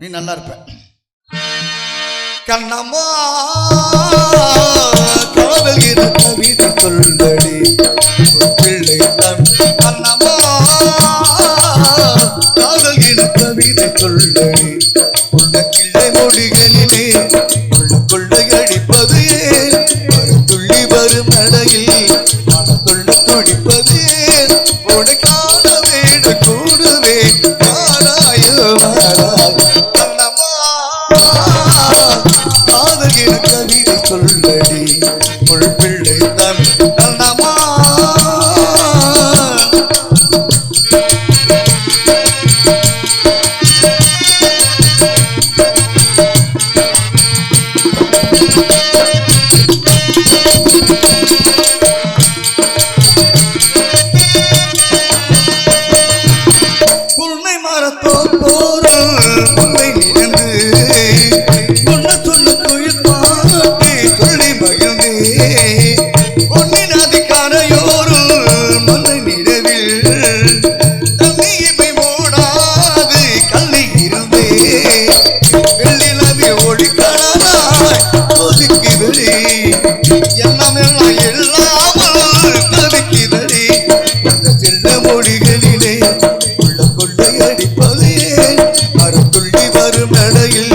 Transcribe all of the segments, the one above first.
நீ நல்லா இருப்ப கண்ணம்மா காதல் என கவிதை பிள்ளை கண்ணம்மா காதல் என கவிதை சொல்லடி உள்ள கிள்ளை மொழிகளிலே உள்ள கொள்ளை அடிப்பது துள்ளி வரும் நடையில் மனத்துள்ள துடிப்பது ஏன்? உன்னை கவிதை சொல்லடி. உள் எண்ணமெல்லாம் இல்லாமல் தவிக்குதடி அந்த செல்ல மொழிகளிலே உள்ள கொள்ளை அடிப்பதே மறுத்துள்ளி வரும் நடையில்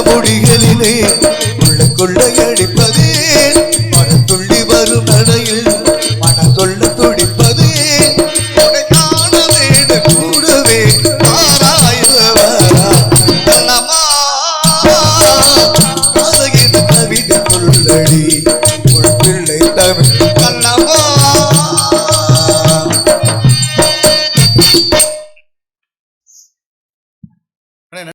முடிகளிலே உள்ள கொள்ளையடிப்பது மனத்துள்ளி வரும் நடையில் மன சொல்ல துடிப்பது. உடைக்கான வேட கூடவே பாராயவாரா கவிதை